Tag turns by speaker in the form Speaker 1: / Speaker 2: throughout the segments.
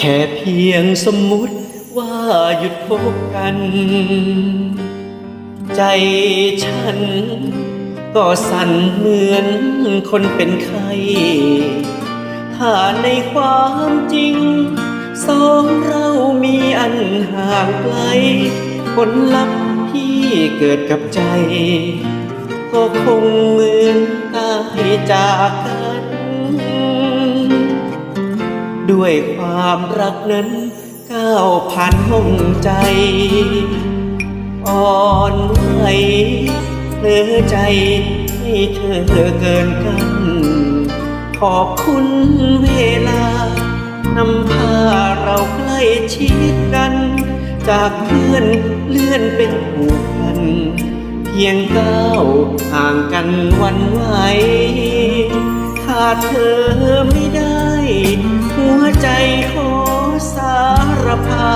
Speaker 1: แค่เพียงสมมุติว่าหยุดพบกัน ใจฉัน ก็สั่นเหมือนคนเป็นไข้ถ้าในความจริง สองเรามีอันห่างไกลผลลัพธ์ที่เกิดกับใจ ก็คงเหมือนตายจากกัน ด้วยความรักนั้นก้าวผ่านห้องใจ อ่อนไหวเพลอใจให้เธอเกินกัน ขอบคุณเวลานำพาเราใกล้ชิดกัน จากเพื่อนเลื่อนเป็นผูกพัน เพียงก้าวห่างกันวันไหวขาดเธอไม่ได้ หัวใจขอสารภา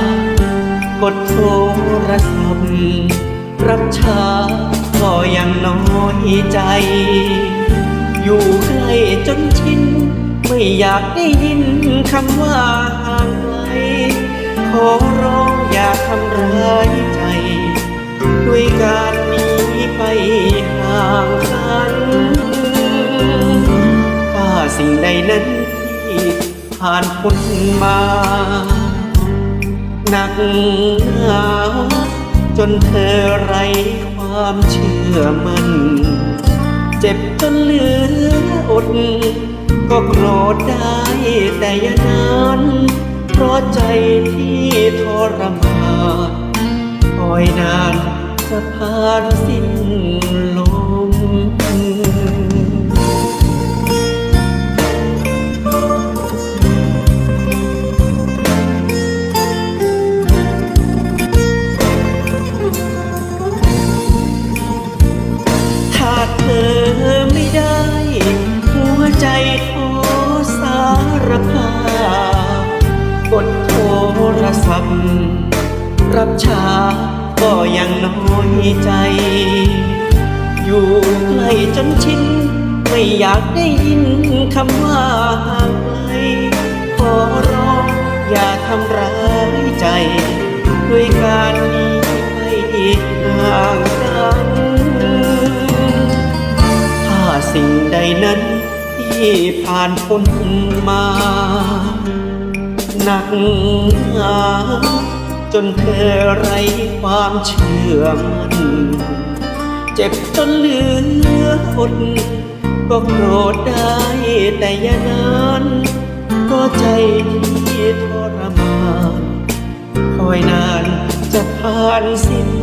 Speaker 1: พกดโทรศัพท์รับช้าก็ยังน้อยใจ อยู่ใกล้จนชิน ไม่อยากได้ยินคำว่าห่างไกลขอร้องอย่าทำร้ายใจ ด้วยการ สิ่งใดนั้นที่ผ่านพ้นมา หนักหนาจนเธอไรความเชื่อมัน่นเจ็บจนเหลืออด ก็โกรธได้แต่อย่านานเพราะใจที่ทรมานคอยนานจะผ่านสิ้นลม รับช้าก็ยังน้อยใจ อยู่ใกล้จนชินไม่อยากได้ยินคำว่าห่างไกลขอร้องอย่าทำร้ายใจ ด้วยการหนีไปห่างกันถ้าสิ่งใดนั้นที่ผ่านพ้นมา หนักหนาจนเธอไรความเชื่อมันเจ็บจนเหลืออดก็โกรธได้แต่อย่านานเพราะใจที่ทรมาน คอยนานจะผ่านสิ้น